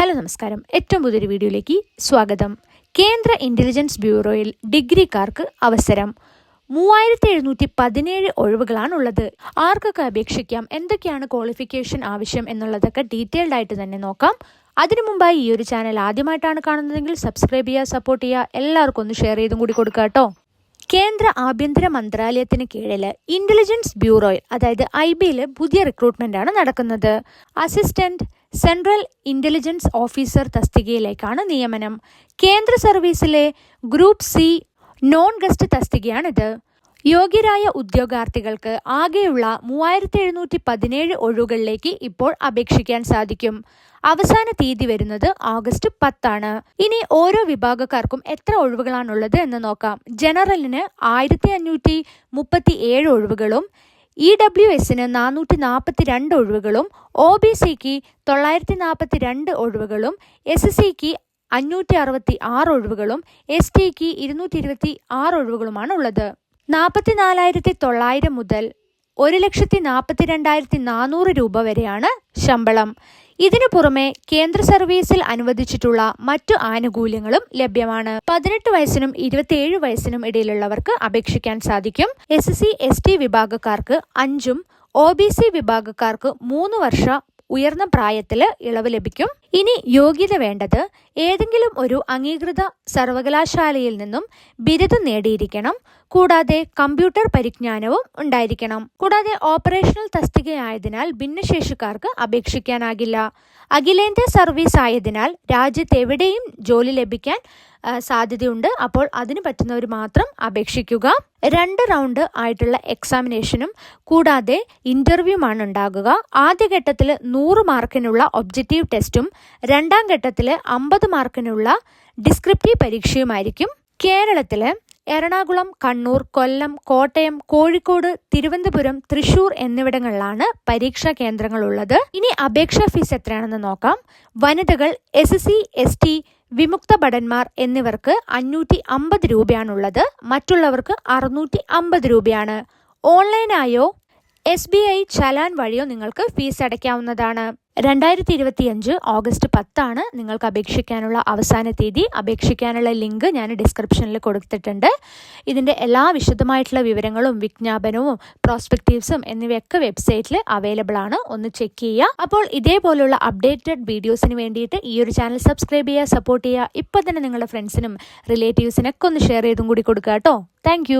Hello നമസ്കാരം. ഏറ്റവും പുതിയൊരു വീഡിയോയിലേക്ക് സ്വാഗതം. കേന്ദ്ര ഇന്റലിജൻസ് ബ്യൂറോയിൽ ഡിഗ്രിക്കാർക്ക് അവസരം. മൂവായിരത്തി എഴുന്നൂറ്റി പതിനേഴ് ഒഴിവുകളാണുള്ളത്. ആർക്കൊക്കെ അപേക്ഷിക്കാം? എന്തൊക്കെയാണ് ക്വാളിഫിക്കേഷൻ ആവശ്യം എന്നുള്ളതൊക്കെ ഡീറ്റെയിൽഡ് ആയിട്ട് തന്നെ നോക്കാം. അതിനു മുമ്പായി ഈ ഒരു ചാനൽ ആദ്യമായിട്ടാണ് കാണുന്നതെങ്കിൽ സബ്സ്ക്രൈബ് ചെയ്യുക സപ്പോർട്ട് ചെയ്യുക. എല്ലാവർക്കും ഒന്ന് ഷെയർ ചെയ്തും കൂടി കൊടുക്കുക കേട്ടോ. കേന്ദ്ര ആഭ്യന്തര മന്ത്രാലയത്തിന് കീഴിൽ ഇന്റലിജൻസ് ബ്യൂറോയിൽ അതായത് ഐ ബിയിൽ പുതിയ റിക്രൂട്ട്മെന്റ് ആണ് നടക്കുന്നത്. അസിസ്റ്റന്റ് സെൻട്രൽ ഇന്റലിജൻസ് ഓഫീസർ തസ്തികയിലേക്കാണ് നിയമനം. കേന്ദ്ര സർവീസിലെ ഗ്രൂപ്പ് സി നോൺ ഗസ്റ്റ് തസ്തികയാണിത്. യോഗ്യരായ ഉദ്യോഗാർത്ഥികൾക്ക് ആകെയുള്ള മൂവായിരത്തി എഴുന്നൂറ്റി പതിനേഴ് ഒഴിവുകളിലേക്ക് ഇപ്പോൾ അപേക്ഷിക്കാൻ സാധിക്കും. അവസാന തീയതി വരുന്നത് ഓഗസ്റ്റ് പത്താണ്. ഇനി ഓരോ വിഭാഗക്കാർക്കും എത്ര ഒഴിവുകളാണുള്ളത് എന്ന് നോക്കാം. ജനറലിന് ആയിരത്തി അഞ്ഞൂറ്റി മുപ്പത്തി ഏഴ് ഒഴിവുകളും ഇ ഡബ്ല്യു എസിന് നാനൂറ്റി നാൽപ്പത്തി രണ്ട് ഒഴിവുകളും ഒ ബി സിക്ക് തൊള്ളായിരത്തി നാൽപ്പത്തി രണ്ട് ഒഴിവുകളും എസ് സിക്ക് അഞ്ഞൂറ്റി അറുപത്തി ആറ് ഒഴിവുകളും എസ് ടിക്ക് ഇരുന്നൂറ്റി ഇരുപത്തി ആറ് ഒഴിവുകളുമാണ് ഉള്ളത്. നാൽപ്പത്തി നാലായിരത്തി തൊള്ളായിരം മുതൽ ഒരു ലക്ഷത്തി നാൽപ്പത്തി രണ്ടായിരത്തി നാനൂറ് രൂപ വരെയാണ് ശമ്പളം. ഇതിനു പുറമെ കേന്ദ്ര സർവീസിൽ അനുവദിച്ചിട്ടുള്ള മറ്റു ആനുകൂല്യങ്ങളും ലഭ്യമാണ്. പതിനെട്ട് വയസ്സിനും ഇരുപത്തിയേഴ് വയസ്സിനും ഇടയിലുള്ളവർക്ക് അപേക്ഷിക്കാൻ സാധിക്കും. എസ് സി എസ് ടി വിഭാഗക്കാർക്ക് അഞ്ചും ഒ ബി സി വിഭാഗക്കാർക്ക് മൂന്ന് വർഷ ഉയർന്ന പ്രായത്തിൽ ഇളവ് ലഭിക്കും. ഇനി യോഗ്യത വേണ്ടത് ഏതെങ്കിലും ഒരു അംഗീകൃത സർവകലാശാലയിൽ നിന്നും ബിരുദം നേടിയിരിക്കണം. കൂടാതെ കമ്പ്യൂട്ടർ പരിജ്ഞാനവും ഉണ്ടായിരിക്കണം. കൂടാതെ ഓപ്പറേഷണൽ തസ്തികയായതിനാൽ ഭിന്നശേഷിക്കാർക്ക് അപേക്ഷിക്കാനാകില്ല. അഖിലേന്ത്യാ സർവീസ് ആയതിനാൽ രാജ്യത്തെവിടെയും ജോലി ലഭിക്കാൻ സാധ്യതയുണ്ട്. അപ്പോൾ അതിന് പറ്റുന്നവർ മാത്രം അപേക്ഷിക്കുക. രണ്ട് റൗണ്ട് ആയിട്ടുള്ള എക്സാമിനേഷനും കൂടാതെ ഇന്റർവ്യൂമാണ് ഉണ്ടാകുക. ആദ്യഘട്ടത്തിൽ നൂറ് മാർക്കിനുള്ള ഒബ്ജക്റ്റീവ് ടെസ്റ്റും രണ്ടാം ഘട്ടത്തിൽ അമ്പത് മാർക്കിനുള്ള ഡിസ്ക്രിപ്റ്റീവ് പരീക്ഷയുമായിരിക്കും. കേരളത്തിൽ എറണാകുളം കണ്ണൂർ കൊല്ലം കോട്ടയം കോഴിക്കോട് തിരുവനന്തപുരം തൃശൂർ എന്നിവിടങ്ങളിലാണ് പരീക്ഷാ കേന്ദ്രങ്ങളുള്ളത്. ഇനി അപേക്ഷാ ഫീസ് എത്രയാണെന്ന് നോക്കാം. വനിതകൾ എസ് സി എസ് ടി വിമുക്ത ഭടന്മാർ എന്നിവർക്ക് അഞ്ഞൂറ്റി അമ്പത് രൂപയാണുള്ളത്. മറ്റുള്ളവർക്ക് അറുന്നൂറ്റി അമ്പത് രൂപയാണ്. ഓൺലൈനായോ എസ് ബി ഐ ചലാൻ വഴിയോ നിങ്ങൾക്ക് ഫീസ് അടയ്ക്കാവുന്നതാണ്. രണ്ടായിരത്തി ഇരുപത്തിയഞ്ച് ഓഗസ്റ്റ് പത്താണ് നിങ്ങൾക്ക് അപേക്ഷിക്കാനുള്ള അവസാന തീയതി. അപേക്ഷിക്കാനുള്ള ലിങ്ക് ഞാൻ ഡിസ്ക്രിപ്ഷനിൽ കൊടുത്തിട്ടുണ്ട്. ഇതിന്റെ എല്ലാ വിശദമായിട്ടുള്ള വിവരങ്ങളും വിജ്ഞാപനവും പ്രോസ്പെക്റ്റീവ്സും എന്നിവയൊക്കെ വെബ്സൈറ്റിൽ അവൈലബിൾ ആണ്. ഒന്ന് ചെക്ക് ചെയ്യുക. അപ്പോൾ ഇതേപോലുള്ള അപ്ഡേറ്റഡ് വീഡിയോസിന് വേണ്ടിയിട്ട് ഈ ഒരു ചാനൽ സബ്സ്ക്രൈബ് ചെയ്യുക സപ്പോർട്ട് ചെയ്യുക. ഇപ്പോൾ തന്നെ നിങ്ങളുടെ ഫ്രണ്ട്സിനും റിലേറ്റീവ്സിനൊക്കെ ഒന്ന് ഷെയർ ചെയ്തും കൂടി കൊടുക്കുക കേട്ടോ. താങ്ക്